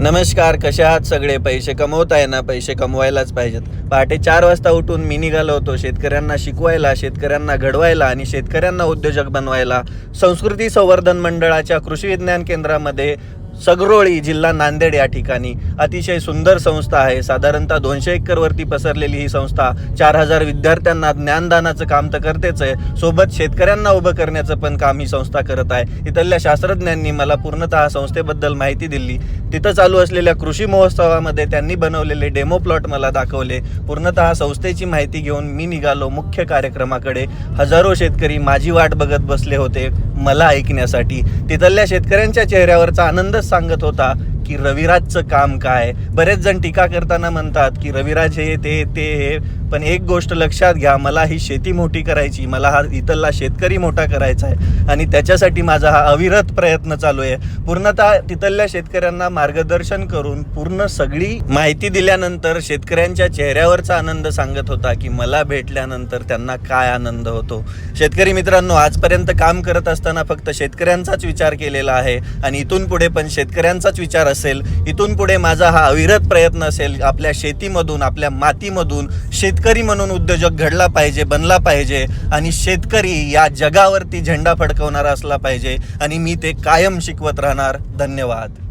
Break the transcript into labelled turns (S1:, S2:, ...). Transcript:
S1: नमस्कार कसे आहात सगळे? पैसे कमवत आहे ना पैसे कमवायलाच पाहिजेत. पहाटे चार वाजता उठून मी निघालो होतो शेतकऱ्यांना शिकवायला शेतकऱ्यांना घडवायला आणि शेतकऱ्यांना उद्योजक बनवायला. संस्कृती संवर्धन मंडळाच्या कृषी विज्ञान केंद्रामध्ये सगरोळी जिल्हा नांदेड या ठिकाणी. अतिशय सुंदर संस्था आहे. साधारणतः दोनशे एकरवरती पसरलेली ही संस्था चार हजार विद्यार्थ्यांना ज्ञानदानाचं काम तर करतेच आहे. सोबत शेतकऱ्यांना उभं करण्याचं पण काम ही संस्था करत आहे. इथल्या शास्त्रज्ञांनी मला पूर्णतः संस्थेबद्दल माहिती दिली. तिथं चालू असलेल्या कृषी महोत्सवामध्ये त्यांनी बनवलेले डेमो प्लॉट मला दाखवले. पूर्णतः संस्थेची माहिती घेऊन मी निघालो मुख्य कार्यक्रमाकडे. हजारो शेतकरी माझी वाट बघत बसले होते मला ऐकण्यासाठी. तिथल्या शेतकऱ्यांच्या चेहऱ्यावरचा आनंदच सांगत होता की रविराजचं काम काय? बरेच जण टीका करताना म्हणतात की रविराज हे ते ते हे. पण एक गोष्ट लक्षात घ्या मला ही शेती मोठी करायची मला हा इथला शेतकरी मोठा करायचा आहे. आणि त्याच्यासाठी माझा हा अविरत प्रयत्न चालू आहे. पूर्णतः तिथल्या शेतकऱ्यांना मार्गदर्शन करून पूर्ण सगळी माहिती दिल्यानंतर शेतकऱ्यांच्या चेहऱ्यावरचा आनंद सांगत होता की मला भेटल्यानंतर त्यांना काय आनंद होतो. शेतकरी मित्रांनो आजपर्यंत काम करत असताना फक्त शेतकऱ्यांचाच विचार केलेला आहे. आणि इथून पुढे पण शेतकऱ्यांचाच विचार असेल इथून पुढे माझा हा अविरत प्रयत्न असेल आपल्या शेतीमधून आपल्या मातीमधून शेतकरी म्हणून उद्योजक घडला पाहिजे बनला पाहिजे आणि शेतकरी या जगावरती झेंडा फडकवणारा असला पाहिजे आणि मी ते कायम शिकवत राहणार. धन्यवाद.